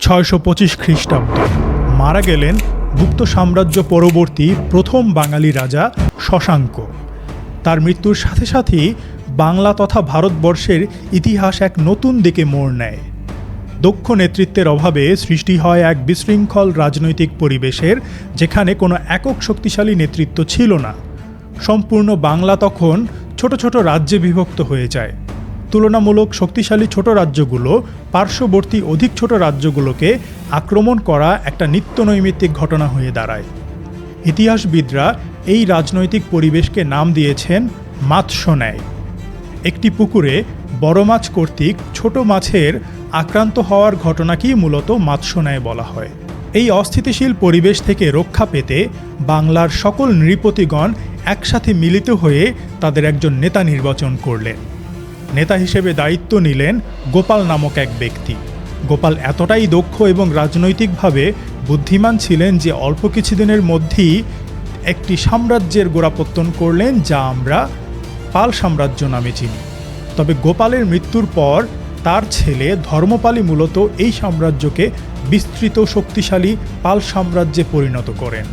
ছয়শো পঁচিশ খ্রিস্টাব্দ। মারা গেলেন গুপ্ত সাম্রাজ্য পরবর্তী প্রথম বাঙালি রাজা শশাঙ্ক। তার মৃত্যুর সাথে সাথেই বাংলা তথা ভারতবর্ষের ইতিহাস এক নতুন দিকে মোড় নেয়। দক্ষ নেতৃত্বের অভাবে সৃষ্টি হয় এক বিশৃঙ্খল রাজনৈতিক পরিবেশের, যেখানে কোনো একক শক্তিশালী নেতৃত্ব ছিল না। সম্পূর্ণ বাংলা তখন ছোট ছোট রাজ্যে বিভক্ত হয়ে যায়। তুলনামূলক শক্তিশালী ছোট রাজ্যগুলো, পার্শ্ববর্তী অধিক ছোট রাজ্যগুলোকে আক্রমণ করা একটা নিত্যনৈমিত্তিক ঘটনা হয়ে দাঁড়ায়। ইতিহাসবিদরা এই রাজনৈতিক পরিবেশকে নাম দিয়েছেন মাৎস্যন্যায় একটি পুকুরে বড় মাছ কর্তৃক ছোট মাছের আক্রান্ত হওয়ার ঘটনাকেই মূলত মাৎস্যন্যায় বলা হয়। এই অস্থিতিশীল পরিবেশ থেকে রক্ষা পেতে বাংলার সকল নৃপতিগণ একসাথে মিলিত হয়ে তাদের একজন নেতা নির্বাচন করলেন। নেতা হিসেবে দায়িত্ব নিলেন গোপাল নামক এক ব্যক্তি। গোপাল এতটাই দক্ষ এবং রাজনৈতিকভাবে বুদ্ধিমান ছিলেন যে অল্প কিছুদিনের মধ্যেই একটি সাম্রাজ্যের গোড়াপত্তন করলেন যা আমরা পাল সাম্রাজ্য নামে চিনি। তবে গোপালের মৃত্যুর পর তার ছেলে ধর্মপালই মূলত এই সাম্রাজ্যকে বিস্তৃত শক্তিশালী পাল সাম্রাজ্যে পরিণত করেন।